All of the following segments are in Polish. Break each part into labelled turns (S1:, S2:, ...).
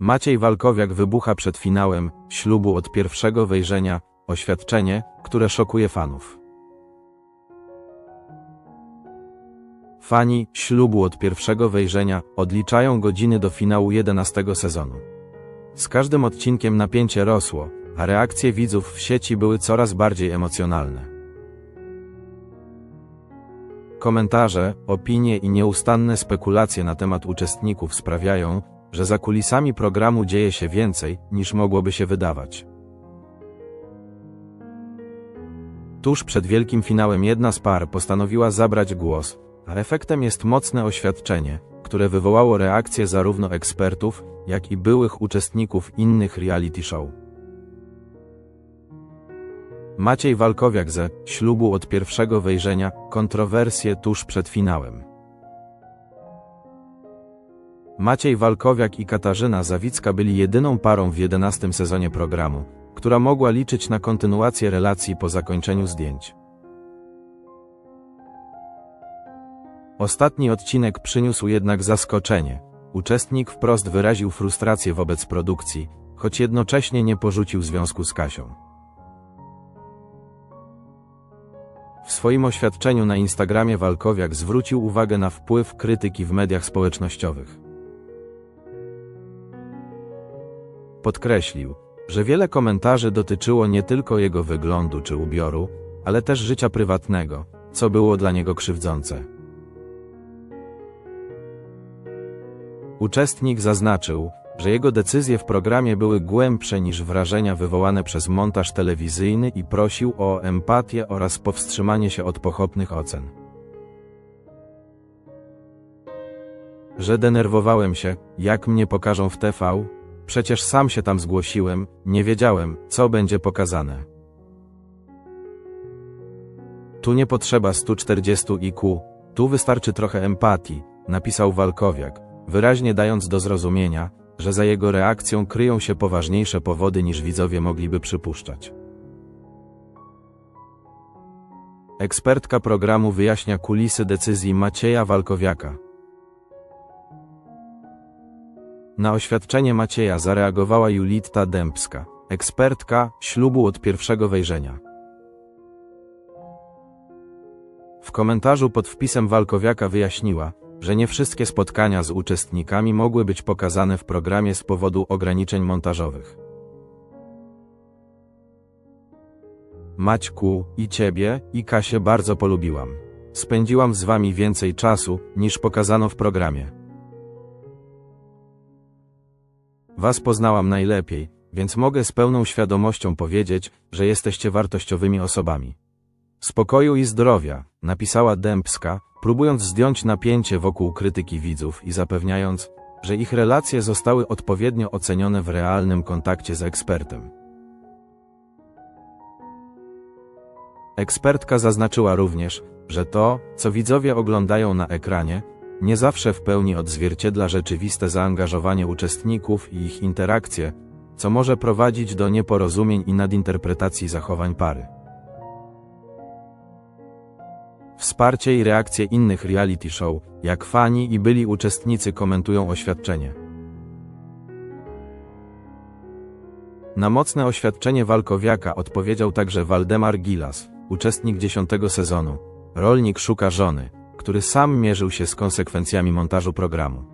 S1: Maciej Walkowiak wybucha przed finałem ślubu od pierwszego wejrzenia, oświadczenie, które szokuje fanów. Fani ślubu od pierwszego wejrzenia odliczają godziny do finału 11 sezonu. Z każdym odcinkiem napięcie rosło, a reakcje widzów w sieci były coraz bardziej emocjonalne. Komentarze, opinie i nieustanne spekulacje na temat uczestników sprawiają, że za kulisami programu dzieje się więcej, niż mogłoby się wydawać. Tuż przed wielkim finałem jedna z par postanowiła zabrać głos, a efektem jest mocne oświadczenie, które wywołało reakcje zarówno ekspertów, jak i byłych uczestników innych reality show. Maciej Walkowiak ze ślubu od pierwszego wejrzenia, kontrowersje tuż przed finałem. Maciej Walkowiak i Katarzyna Zawicka byli jedyną parą w 11 sezonie programu, która mogła liczyć na kontynuację relacji po zakończeniu zdjęć. Ostatni odcinek przyniósł jednak zaskoczenie. Uczestnik wprost wyraził frustrację wobec produkcji, choć jednocześnie nie porzucił związku z Kasią. W swoim oświadczeniu na Instagramie Walkowiak zwrócił uwagę na wpływ krytyki w mediach społecznościowych. Podkreślił, że wiele komentarzy dotyczyło nie tylko jego wyglądu czy ubioru, ale też życia prywatnego, co było dla niego krzywdzące. Uczestnik zaznaczył, że jego decyzje w programie były głębsze niż wrażenia wywołane przez montaż telewizyjny i prosił o empatię oraz powstrzymanie się od pochopnych ocen. Że denerwowałem się, jak mnie pokażą w TV, przecież sam się tam zgłosiłem, nie wiedziałem, co będzie pokazane. Tu nie potrzeba 140 IQ, tu wystarczy trochę empatii, napisał Walkowiak, wyraźnie dając do zrozumienia, że za jego reakcją kryją się poważniejsze powody niż widzowie mogliby przypuszczać. Ekspertka programu wyjaśnia kulisy decyzji Macieja Walkowiaka. Na oświadczenie Macieja zareagowała Julitta Dębska, ekspertka ślubu od pierwszego wejrzenia. W komentarzu pod wpisem Walkowiaka wyjaśniła, że nie wszystkie spotkania z uczestnikami mogły być pokazane w programie z powodu ograniczeń montażowych. Maćku, i ciebie, i Kasię bardzo polubiłam. Spędziłam z wami więcej czasu, niż pokazano w programie. Was poznałam najlepiej, więc mogę z pełną świadomością powiedzieć, że jesteście wartościowymi osobami. Spokoju i zdrowia, napisała Dębska, próbując zdjąć napięcie wokół krytyki widzów i zapewniając, że ich relacje zostały odpowiednio ocenione w realnym kontakcie z ekspertem. Ekspertka zaznaczyła również, że to, co widzowie oglądają na ekranie, nie zawsze w pełni odzwierciedla rzeczywiste zaangażowanie uczestników i ich interakcje, co może prowadzić do nieporozumień i nadinterpretacji zachowań pary. Wsparcie i reakcje innych reality show, jak fani i byli uczestnicy komentują oświadczenie. Na mocne oświadczenie Walkowiaka odpowiedział także Waldemar Gilas, uczestnik dziesiątego sezonu. Rolnik szuka żony, który sam mierzył się z konsekwencjami montażu programu.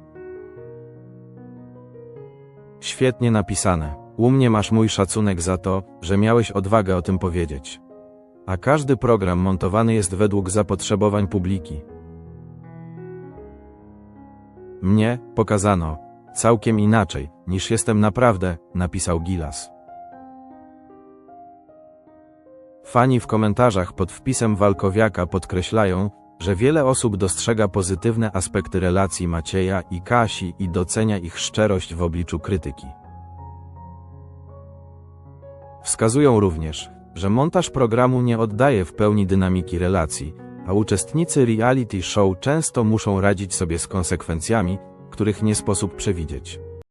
S1: Świetnie napisane. U mnie masz mój szacunek za to, że miałeś odwagę o tym powiedzieć. A każdy program montowany jest według zapotrzebowań publiki. Mnie pokazano całkiem inaczej, niż jestem naprawdę, napisał Gilas. Fani w komentarzach pod wpisem Walkowiaka podkreślają, że wiele osób dostrzega pozytywne aspekty relacji Macieja i Kasi i docenia ich szczerość w obliczu krytyki. Wskazują również, że montaż programu nie oddaje w pełni dynamiki relacji, a uczestnicy reality show często muszą radzić sobie z konsekwencjami, których nie sposób przewidzieć.